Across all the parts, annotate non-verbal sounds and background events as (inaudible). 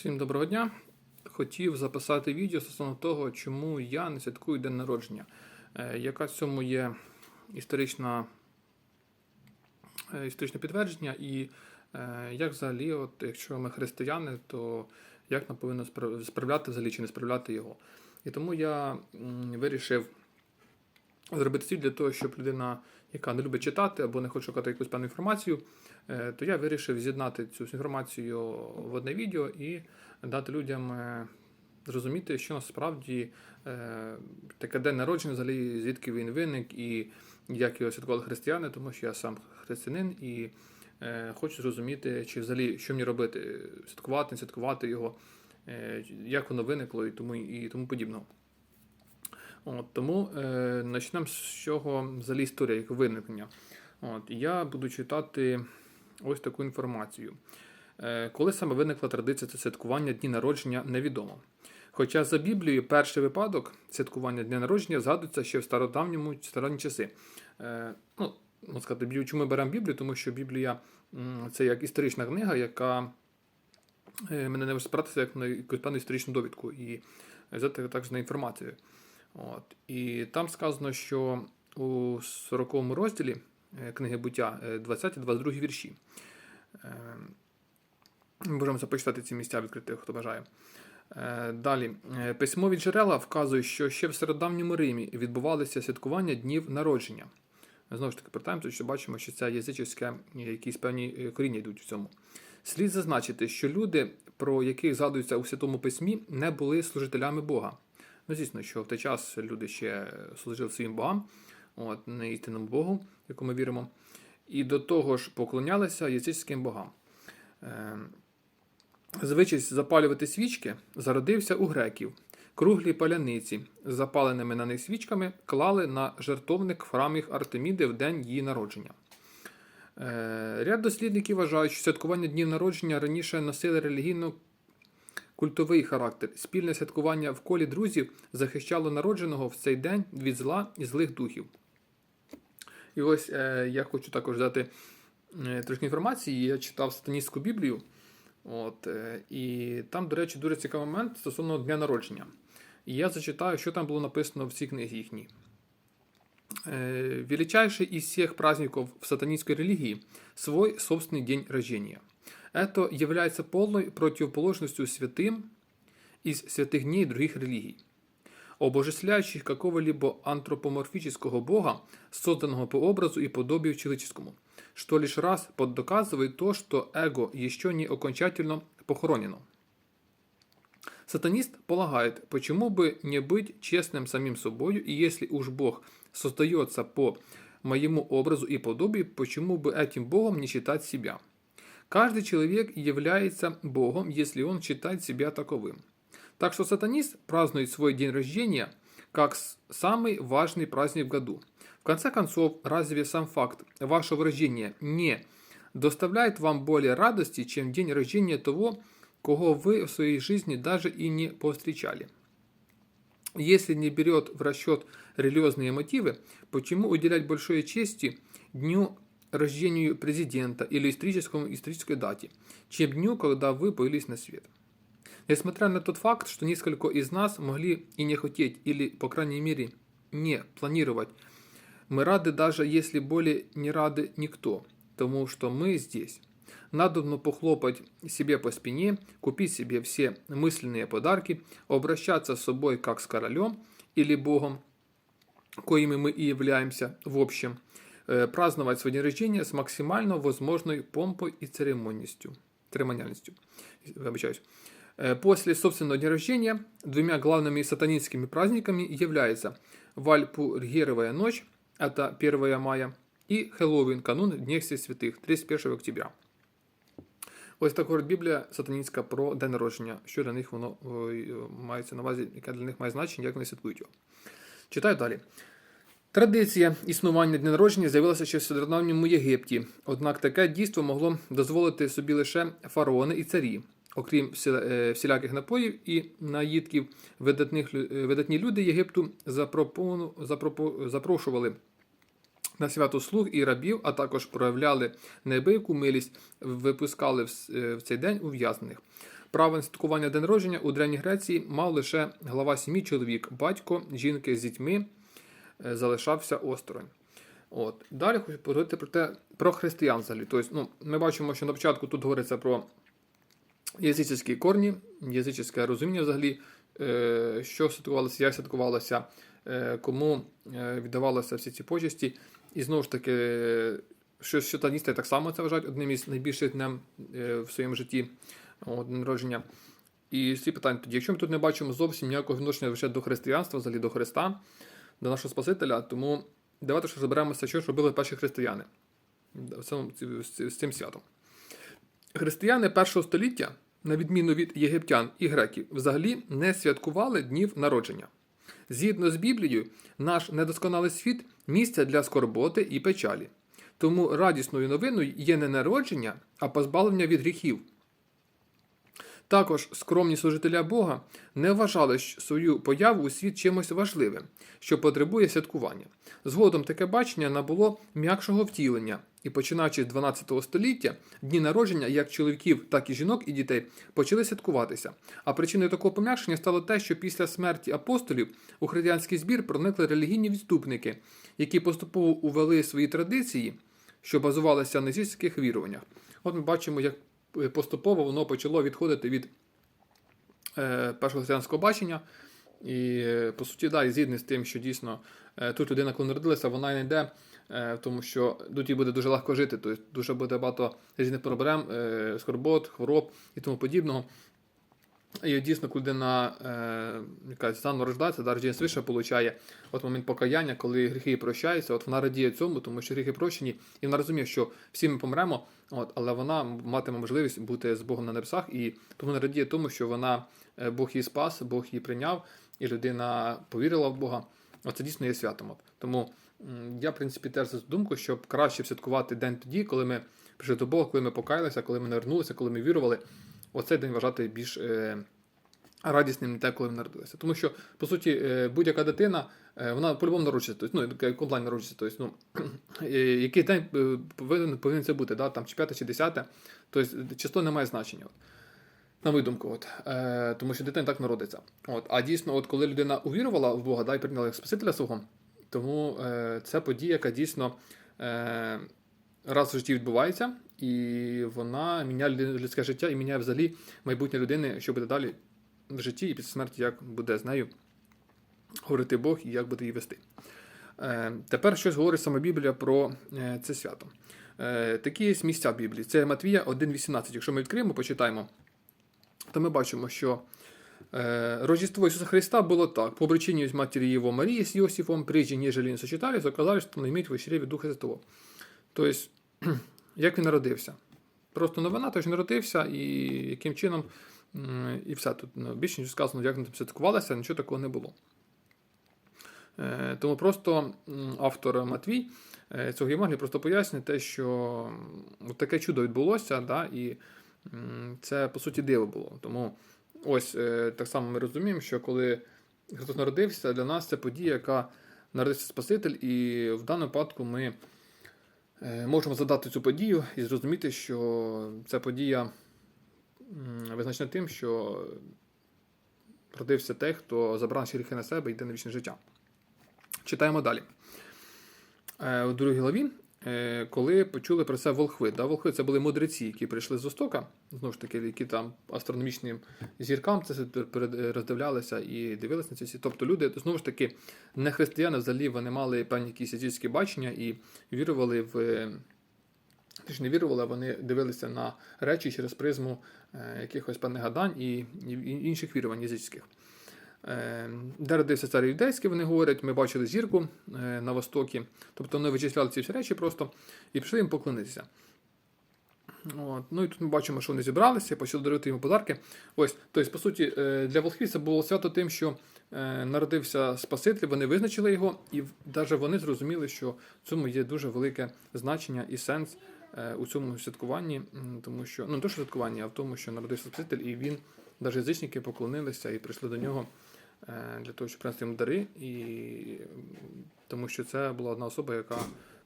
Всім доброго дня. Хотів записати відео стосовно того, чому я не святкую день народження. Е, Яка в цьому є історична, е, історичне підтвердження, і е, як взагалі, от, якщо ми християни, то як нам повинно спра- справляти взагалі чи не справляти його. І тому я вирішив зробити ціль для того, щоб людина, яка не любить читати або не хоче шукати якусь певну інформацію, е, то я вирішив з'єднати цю інформацію в одне відео і дати людям е, зрозуміти, що насправді е, таке день народження, взагалі, звідки він виник і як його святкували християни, тому що я сам християнин і хочу зрозуміти, чи взагалі що мені робити, святкувати, не святкувати його, як воно виникло і тому, і тому подібного. От, тому е, почнемо з чого взагалі історія як виникнення. От, я буду читати ось таку інформацію. Е, коли саме виникла традиція святкування дні народження, невідомо. Хоча за Біблією перший випадок святкування дня народження згадується ще в стародавньому стародавні часи. Е, ну, можна сказати, чому ми беремо Біблію? Тому що Біблія це як історична книга, яка е, мене не може спиратися як на якусь певну історичну довідку і взяти також на інформацію. От. І там сказано, що у 40-му розділі е, книги буття 20-22 вірші. Е, Ми можемо це почитати ці місця відкрити, хто бажає. Е, Далі, письмові джерела вказують, що ще в стародавньому Римі відбувалися святкування днів народження. Знову ж таки, повертаємося, що бачимо, що це язичівське, якісь певні коріння йдуть в цьому. Слід зазначити, що люди, про яких згадується у Святому Письмі, не були служителями Бога. Ну, звісно, що в той час люди ще служили своїм богам, от, не істинному Богу, яку ми віримо, і до того ж поклонялися язичським богам. Е, Звичай запалювати свічки зародився у греків. Круглі паляниці з запаленими на них свічками клали на жертовник в храмі Артеміди в день її народження. Е, Ряд дослідників вважають, що святкування днів народження раніше носили релігійно культовий характер. Спільне святкування в колі друзів захищало народженого в цей день від зла і злих духів. І ось е, я хочу також дати е, трошки інформації. Я читав сатаністську Біблію. От, е, і там, до речі, дуже цікавий момент стосовно дня народження. І я зачитаю, що там було написано в цій книзі їхній. Э, величайший из всех праздников в сатанинской религии – свой собственный день рождения Это является полной противоположностью святым из святых дней других религий, обожествляющих какого-либо антропоморфического бога, созданного по образу и подобию человеческому, что лишь раз поддоказывает то, что эго еще не окончательно похоронено. Сатанист полагает, почему бы не быть честным самим собою, и если уж Бог создается по моему образу и подобию, почему бы этим Богом не считать себя? Каждый человек является Богом, если он считает себя таковым. Так что сатанист празднует свой день рождения как самый важный праздник в году. В конце концов, разве сам факт вашего рождения не доставляет вам более радости, чем день рождения того, кого вы в своей жизни даже и не повстречали? Если не берет в расчет религиозные мотивы, почему уделять большой чести дню рождению президента или историческому исторической дате, чем дню, когда вы появились на свет? Несмотря на тот факт, что несколько из нас могли и не хотеть, или, по крайней мере, не планировать, мы рады даже если более не рады никто, тому что мы здесь. Надобно похлопать себе по спине, купить себе все мысленные подарки, обращаться с собой как с королем или богом, коими мы и являемся в общем, праздновать свой день рождения с максимально возможной помпой и церемонностью. церемониальностью. Вибачаюсь. Э, После собственного дня рождения двумя главными сатанинскими праздниками является Вальпургировая ночь, это 1 мая, и Хэллоуин, канун Дней Всіх Святих, 31 октября. Ось так говорить Біблія сатанінська про день народження, що для них воно ой, мається на увазі, яке для них має значення, як вони святкують його. Читаю далі. Традиція існування дня народження з'явилася ще в стародавньому Єгипті, однак таке дійство могло дозволити собі лише фараони і царі. Окрім е, всіляких напоїв і наїдків, видатних, е, видатні люди Єгипту запропону- запропо- запрошували на свято слуг і рабів, а також проявляли неабияку милість, випускали в е, в цей день ув'язнених. Право святкування день народження у Древній Греції мав лише глава сім'ї чоловік, батько, жінки з дітьми залишався осторонь. От. Далі хочу поговорити про те, про християн взагалі. Тобто, ну, ми бачимо, що на початку тут говориться про язичські корні, язичське розуміння взагалі, е, що святкувалося, як святкувалося, е, кому е, віддавалися всі ці почесті. І знову ж таки, е, що сатаністи так само це вважають одним із найбільших днем е, в своєму житті народження. І всі питання тоді, якщо ми тут не бачимо зовсім ніякого відношення до християнства, взагалі до Христа, до нашого Спасителя, тому давайте ж розберемося, що ж робили перші християни з цим святом. Християни першого століття, на відміну від єгиптян і греків, взагалі не святкували днів народження. Згідно з Біблією, наш недосконалий світ місце для скорботи і печалі. Тому радісною новиною є не народження, а позбавлення від гріхів. Також скромні служителя Бога не вважали свою появу у світ чимось важливим, що потребує святкування. Згодом таке бачення набуло м'якшого втілення, і починаючи з 12 століття, дні народження як чоловіків, так і жінок і дітей почали святкуватися. А причиною такого пом'якшення стало те, що після смерті апостолів у християнський збір проникли релігійні відступники, які поступово увели свої традиції, що базувалися на язичських віруваннях. От ми бачимо, як поступово воно почало відходити від е, першого християнського бачення. І, е, по суті, да, і згідний з тим, що дійсно е, тут людина, коли народилася, вона не йде, е, тому що тут їй буде дуже легко жити, тобто дуже буде багато різних проблем, е, скорбот, хвороб і тому подібного. І дійсно, людина е, якась заново рождається, да, родження свише получає от момент покаяння, коли гріхи прощаються, от вона радіє цьому, тому що гріхи прощені, і вона розуміє, що всі ми помремо, от, але вона матиме можливість бути з Богом на небесах, і тому вона радіє тому, що вона е, Бог її спас, Бог її прийняв, і людина повірила в Бога. Оце дійсно є святом. Тому я, в принципі, теж за думку, щоб краще святкувати день тоді, коли ми прийшли до Бога, коли ми покаялися, коли ми навернулися, коли ми вірували. Оцей день вважати більш е, радісним те, коли ми народилися. Тому що, по суті, е, будь-яка дитина, е, вона по-любому народжується, тобто, ну, яка онлайн народжується, тобто, ну, (clears throat) який день повинен, повинен це бути, да, там, чи 5 чи 10, тобто число не має значення. От. На мою от. Е, тому що дитина так народиться. От. А дійсно, от коли людина увірувала в Бога да, і прийняла як Спасителя свого, тому е, це подія, яка дійсно е, раз в житті відбувається, і вона міняє людське життя і міняє взагалі майбутнє людини, що буде далі в житті і після смерті, як буде з нею говорити Бог і як буде її вести. Е, тепер щось говорить саме Біблія про е, це свято. Е, такі є місця Біблії. Це Матвія 1.18. Якщо ми відкриємо, почитаємо, то ми бачимо, що Рождество Ісуса Христа було так. По причине из матери Его Марии с Иосифом, прежде нежели не сочетались, оказалось, что он имеет в чреві Духа Святого. Тобто, (clears throat) як він народився? Просто новина, тож народився, і яким чином, і все. Тут ну, більше нічого сказано, як вони там святкувалися, нічого такого не було. Е, Тому просто автор Матвій е, цього Євангелія просто пояснює те, що таке чудо відбулося, да, і це по суті диво було. Тому ось е, так само ми розуміємо, що коли Христос народився, для нас це подія, яка народився Спаситель, і в даному випадку ми можемо задати цю подію і зрозуміти, що ця подія визначена тим, що родився той, хто забрав наші гріхи на себе і йде на вічне життя. Читаємо далі. Е, У другій главі, е, коли почули про це волхви. Да? Волхви це були мудреці, які прийшли з Востока, знову ж таки, які там астрономічним зіркам це е, роздивлялися і дивилися на ці. Тобто люди, знову ж таки, не християни взагалі вони мали певні якісь язичські бачення і вірували в. е, Ти ж не вірували, вони дивилися на речі через призму е, якихось певних гадань і інших вірувань язичських. Е, Де родився цар юдейський, вони говорять, ми бачили зірку е, на востокі. Тобто вони вичисляли ці всі речі просто і пішли їм поклонитися. От. Ну і тут ми бачимо, що вони зібралися, почали дарувати йому подарки. Ось, тобто, по суті, е, для волхвів це було свято тим, що народився Спаситель, вони визначили його, і навіть вони зрозуміли, що в цьому є дуже велике значення і сенс у цьому святкуванні, тому що ну не то, що святкування, а в тому, що народився Спаситель, і він, навіть язичники поклонилися і прийшли до нього для того, щоб принести йому дари, і тому що це була одна особа, яка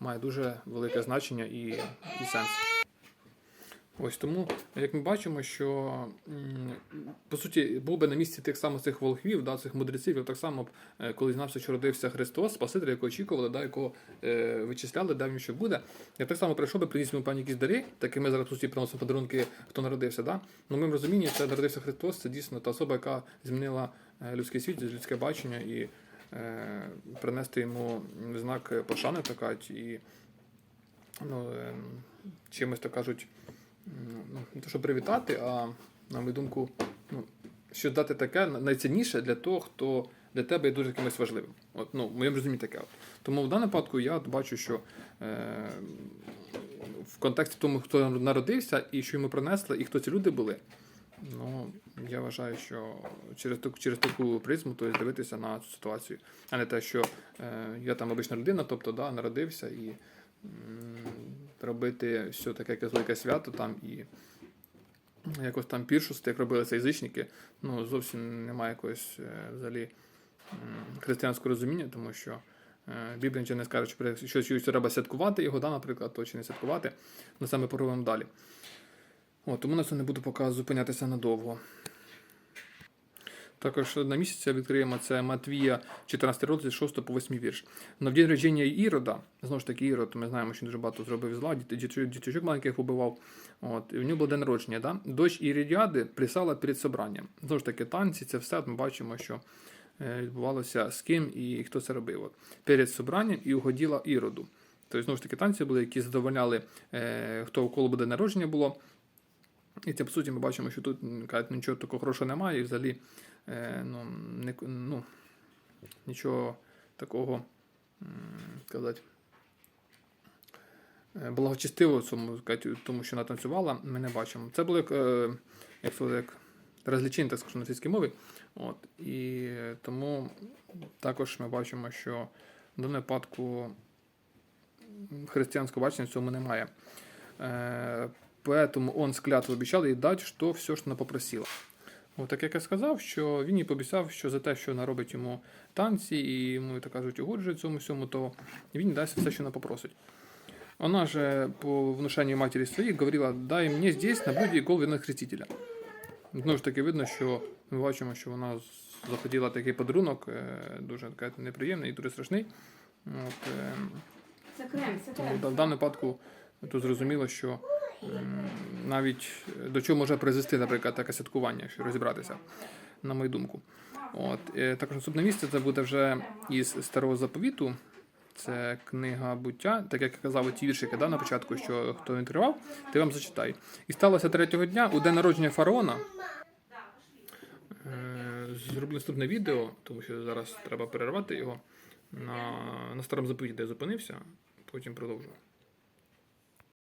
має дуже велике значення і, і сенс. Ось тому, як ми бачимо, що по суті був би на місці тих самих цих волхвів, да, цих мудреців, так само, е, коли знався, що родився Христос, Спаситель, якого очікували, да, якого е, вичисляли, він що буде. Я так само прийшов би, приніс йому певні якісь дари, так і ми зараз по суті приносимо подарунки, хто народився. Да? Ну, моєму розумінні, це народився Христос, це дійсно та особа, яка змінила е, людський світ, людське бачення і е, принести йому знак пошани, така, і ну, е, чимось так кажуть ну, не то, щоб привітати, а на мою думку, ну, що дати таке найцінніше для того, хто для тебе є дуже кимось важливим. От, ну, в моєму розумінні таке. Тому в даному випадку я бачу, що е, в контексті тому, хто народився і що йому принесли, і хто ці люди були. Ну, я вважаю, що через таку, через таку призму то дивитися на цю ситуацію, а не те, що е, я там обична людина, тобто да, народився і м, робити все таке якесь велике свято там і якось там піршости, як робили це язичники, ну зовсім немає якогось е, взагалі м, християнського розуміння, тому що е, Біблія нічого не скаже, що щось треба святкувати його, да, наприклад, то чи не святкувати. Ну саме поговоримо далі. О, тому на це не буду поки зупинятися надовго. Також на місяця відкриємо це Матвія 14 розділ 6 по 8 вірш. На день рождення Ірода, знову ж таки, Ірод, ми знаємо, що дуже багато зробив зла, діт- діточок, маленьких убивав. От, і в нього був день народження. Да? Дощ Іридіади плясала перед собранням. Знову ж таки, танці, це все. Ми бачимо, що е, відбувалося з ким і хто це робив. От. Перед собранням і угоділа Іроду. Тобто, знову ж таки, танці були, які задовольняли, е, хто у коло буде народження було. І це, по суті, ми бачимо, що тут кажуть, нічого такого хорошого немає, і взагалі е, ну, не, ну, нічого такого сказати, е, благочестивого цьому, тому що вона танцювала, ми не бачимо. Це було як, е, як, як розлічення, так скажу, на російській мові. От, і тому також ми бачимо, що в даному випадку християнського бачення в цьому немає. Поэтому он с клятвой обіцяв їй дати, що все, що вона попросила. От так як я сказав, що він їй пообіцяв, що за те, що вона робить йому танці, і йому, так кажуть, угоджує цьому всьому, то він дасть все, що вона попросить. Вона же по внушенню матері своїй говорила, дай мені здесь на блюді гол вина хрестителя. Знову ж таки видно, що ми бачимо, що вона захотіла такий подарунок, е, дуже така, неприємний і дуже страшний. От, Це крем, це крем. в даному випадку тут зрозуміло, що навіть до чого може призвести, наприклад, таке святкування, якщо розібратися, на мою думку. От, е, також наступне місце це буде вже із старого заповіту. Це книга буття, так як я казав, ті віршики да, на початку, що хто відкривав, то я вам зачитаю. І сталося третього дня у день народження фараона. Е, Зроблю наступне відео, тому що зараз треба перервати його на, на старому заповіті, де я зупинився, потім продовжую.